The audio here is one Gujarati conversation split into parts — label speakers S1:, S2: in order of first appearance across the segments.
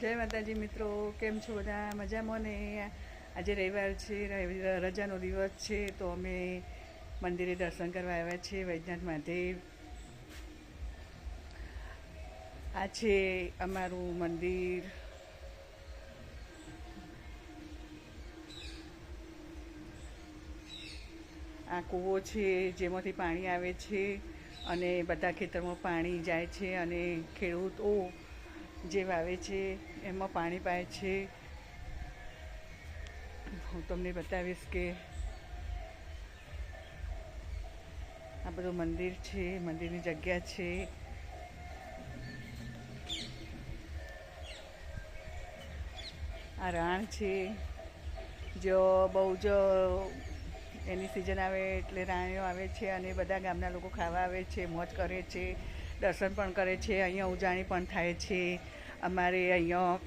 S1: જય માતાજી મિત્રો, કેમ છો બધા? મજામાં ને? આજે રવિવાર છે રજાનો દિવસ છે, તો અમે મંદિરે દર્શન કરવા આવ્યા છીએ વૈજનાથ મહાદેવ. આ છે અમારું મંદિર. આ કૂવો છે, જેમાંથી પાણી આવે છે અને બધા ખેતરમાં પાણી જાય છે અને ખેડૂતો જે વાવે છે, એમાં પાણી પાય છે. હું તમને બતાવીશ કે આ બધું મંદિર છે, મંદિરની જગ્યા છે. આ રાણ છે, જો બહુ જ એની સિઝન આવે એટલે રાણીઓ આવે છે અને બધા ગામના લોકો ખાવા આવે છે, મોજ કરે છે. દર્શન પણ કરે છે, અહીંયા ઉજાણી પણ થાય છે. અમારે અહીંયા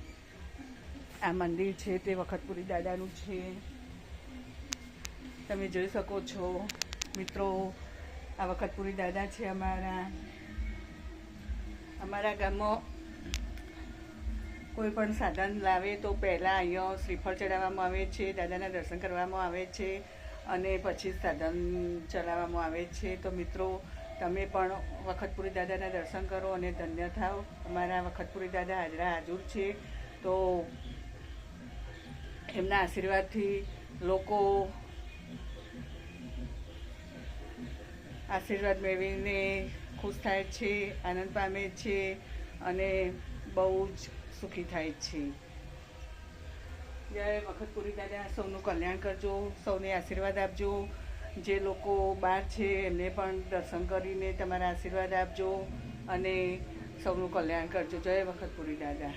S1: આ મંદિર છે, તે વખતપુરી દાદાનું છે. તમે જોઈ શકો છો, મિત્રો, આ વખતપુરી દાદા છે અમારા. અમારા ગામમાં કોઈ પણ સાધન લાવે તો પહેલાં અહીંયા શ્રીફળ ચડાવવામાં આવે છે, દાદાના દર્શન કરવામાં આવે છે અને પછી સાધન ચલાવવામાં આવે છે. તો મિત્રો તમે પણ વખતપુરી દાદાના દર્શન કરો અને ધન્ય થાઓ અમારા વખતપુરી દાદા હાજરા હાજર છે. તો એમના આશીર્વાદથી લોકો આશીર્વાદ મેળવીને ખુશ થાય છે, આનંદ પામે છે અને બહુ જ સુખી થાય છે. જય વખતપુરી દાદા, સૌનું કલ્યાણ કરજો, સૌને આશીર્વાદ આપજો. જે લોકો બહાર છે, એમને પણ દર્શન કરીને તમારા આશીર્વાદ આપજો અને સૌનું કલ્યાણ કરજો. જય વખતપુરી દાદા.